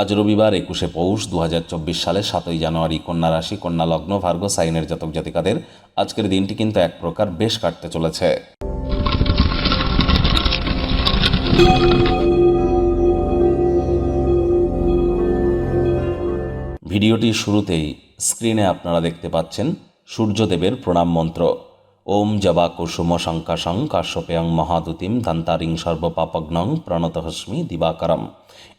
আজ রবিবার একুশে পৌষ দু হাজার চব্বিশ সালে সাতই জানুয়ারি কন্যা রাশি, কন্যা লগ্ন, ভার্গ, সাইনের জাতক জাতিকাদের আজকের দিনটি কিন্তু এক প্রকার বেশ কাটতে চলেছে। ভিডিওটির শুরুতেই স্ক্রিনে আপনারা দেখতে পাচ্ছেন সূর্যদেবের প্রণাম মন্ত্র। ওম জবা কুসুম শঙ্কাশং কাশ্যপেয়ং মহাদুতিম দান্তারিং সর্বপাপগ্নং প্রণতহস্মি দিবাকরম।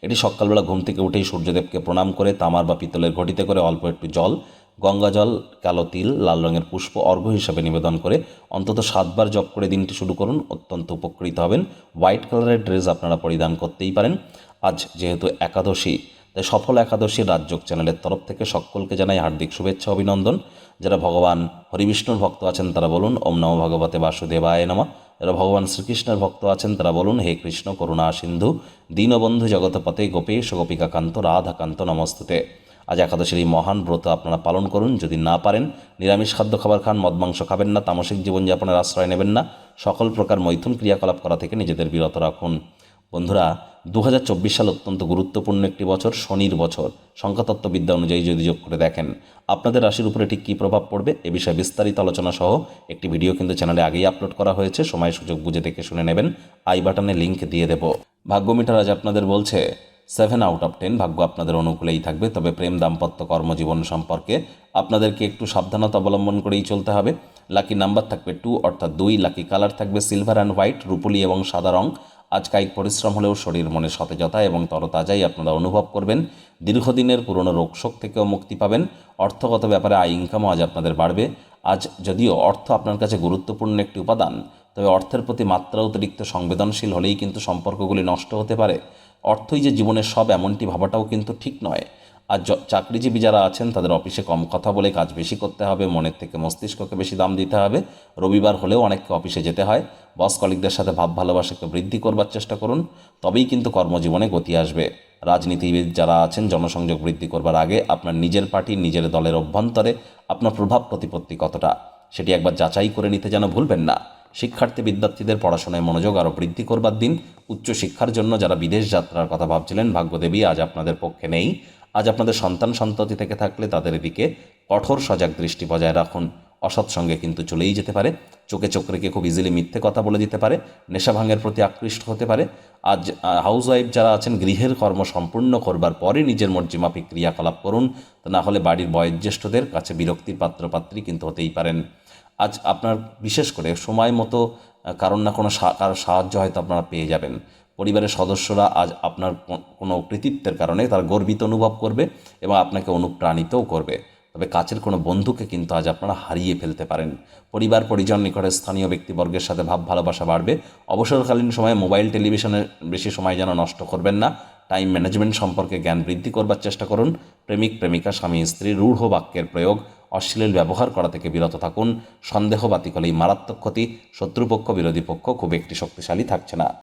এটি সকালবেলা ঘুম থেকে উঠেই সূর্যদেবকে প্রণাম করে তামার বা পিতলের ঘটিতে করে অল্প একটু জল, গঙ্গা জল, কালো তিল, লাল রঙের পুষ্প, অর্ঘ্য হিসাবে নিবেদন করে অন্তত সাতবার জপ করে দিনটি শুরু করুন। অত্যন্ত উপকৃত হবেন। হোয়াইট কালারের ড্রেস আপনারা পরিধান করতেই পারেন। আজ যেহেতু একাদশী তাই সফল একাদশী রাজযোগ চ্যানেলের তরফ থেকে সকলকে জানাই হার্দিক শুভেচ্ছা, অভিনন্দন। যারা ভগবান হরিবিষ্ণুর ভক্ত আছেন তারা বলুন, ওম নম ভগবতে বাসুদেবায় নমা। যারা ভগবান শ্রীকৃষ্ণের ভক্ত আছেন তারা বলুন, হে কৃষ্ণ করুণা সিন্ধু, দীনবন্ধু জগতপতে গোপেশ গোপিকাকান্ত রাধাকান্ত নমস্তুতে। আজ একাদশীর এই মহান ব্রত আপনারা পালন করুন, যদি না পারেন, নিরামিষ খাদ্য খাবার খান, মদ মাংস খাবেন না, তামসিক জীবনযাপনের আশ্রয় নেবেন না, সকল প্রকার মৈথুন ক্রিয়াকলাপ করা থেকে নিজেদের বিরত রাখুন। বন্ধুরা দু হাজার চব্বিশ সাল অত্যন্ত গুরুত্বপূর্ণ একটি বছর, শনির বছর। সংখ্যাতত্ত্ববিদ্যা অনুযায়ী যদি যোগ করে দেখেন, আপনাদের রাশির উপরে ঠিক কী প্রভাব পড়বে এ বিষয়ে বিস্তারিত আলোচনা সহ একটি ভিডিও কিন্তু চ্যানেলে আগেই আপলোড করা হয়েছে। সময়, সুযোগ বুঝে দেখে শুনে নেবেন। আই বাটনে লিঙ্ক দিয়ে দেব। ভাগ্য মিটার আজ আপনাদের বলছে, সেভেন আউট অফ টেন ভাগ্য আপনাদের অনুকূলেই থাকবে। তবে প্রেম, দাম্পত্য, কর্মজীবন সম্পর্কে আপনাদেরকে একটু সাবধানতা অবলম্বন করেই চলতে হবে। লাকি নাম্বার থাকবে টু, অর্থাৎ দুই। লাকি কালার থাকবে সিলভার অ্যান্ড হোয়াইট। রুপুলি এবং সাদা রং। আজ কায়িক পরিশ্রম হলেও শরীর মনে সতেজতা এবং তরতাজাই আপনারা অনুভব করবেন। দীর্ঘদিনের পুরনো রোগশোক থেকেও মুক্তি পাবেন। অর্থগত ব্যাপারে আয় ইনকামও আজ আপনাদের বাড়বে। আজ যদিও অর্থ আপনার কাছে গুরুত্বপূর্ণ একটি উপাদান, তবে অর্থের প্রতি মাত্রা অতিরিক্ত সংবেদনশীল হলেই কিন্তু সম্পর্কগুলি নষ্ট হতে পারে। অর্থই যে জীবনের সব এমনটি ভাবাটাও কিন্তু ঠিক নয়। আর চাকরিজীবী যারা আছেন, তাদের অফিসে কম কথা বলে কাজ বেশি করতে হবে, মনের থেকে মস্তিষ্ককে বেশি দাম দিতে হবে। রবিবার হলেও অনেককে অফিসে যেতে হয়। বস কলিকদের সাথে ভাব ভালোবাসাকে বৃদ্ধি করবার চেষ্টা করুন, তবেই কিন্তু কর্মজীবনে গতি আসবে। রাজনীতিবিদ যারা আছেন, জনসংযোগ বৃদ্ধি করবার আগে আপনার নিজের পার্টি, নিজের দলের অভ্যন্তরে আপনার প্রভাব প্রতিপত্তি কতটা, সেটি একবার যাচাই করে নিতে যেন ভুলবেন না। শিক্ষার্থী, বিদ্যার্থীদের পড়াশোনায় মনোযোগ আরও বৃদ্ধি করবার দিন উচ্চশিক্ষার জন্য যারা বিদেশ যাত্রার কথা ভাবছিলেন, ভাগ্যদেবী আজ আপনাদের পক্ষে নেই। আজ আপনাদের সন্তান সন্ততি থেকে থাকলে তাদের দিকে কঠোর সজাগ দৃষ্টি বজায় রাখুন। অসৎ সঙ্গে কিন্তু চলেই যেতে পারে। চোখে চোখ রেখে খুব ইজিলি মিথ্যে কথা বলে দিতে পারে। নেশা ভাঙের প্রতি আকৃষ্ট হতে পারে। আজ হাউস ওয়াইফ যারা আছেন, গৃহের কর্ম সম্পূর্ণ করবার পরে নিজের মর্জিমাফিক ক্রিয়াকলাপ করুন। তা না হলে বাড়ির বয়োজ্যেষ্ঠদের কাছে বিরক্তির পাত্রপাত্রী কিন্তু হতেই পারেন। আজ আপনার, বিশেষ করে সময় মতো কারোর না কোনো কারও সাহায্য হয়তো আপনারা পেয়ে যাবেন। পরিবারের সদস্যরা আজ আপনার কোনো কৃতিত্বের কারণে তারা গর্বিত অনুভব করবে এবং আপনাকে অনুপ্রাণিতও করবে। তবে কাছের কোনো বন্ধুকে কিন্তু আজ আপনারা হারিয়ে ফেলতে পারেন। পরিবার, পরিজন নিকটে স্থানীয় ব্যক্তিবর্গের সাথে ভাব, ভালোবাসা বাড়বে। অবসরকালীন সময়ে মোবাইল, টেলিভিশনে বেশি সময় যেন নষ্ট করবেন না। টাইম ম্যানেজমেন্ট সম্পর্কে জ্ঞান বৃদ্ধি করবার চেষ্টা করুন। প্রেমিক, প্রেমিকা, স্বামী, স্ত্রী, রূঢ় বাক্যের প্রয়োগ, অশ্লীল ব্যবহার করা থেকে বিরত থাকুন। সন্দেহ হলেই মারাত্মক ক্ষতি, শত্রুপক্ষ, বিরোধী পক্ষ খুব একটি শক্তিশালী থাকছে না।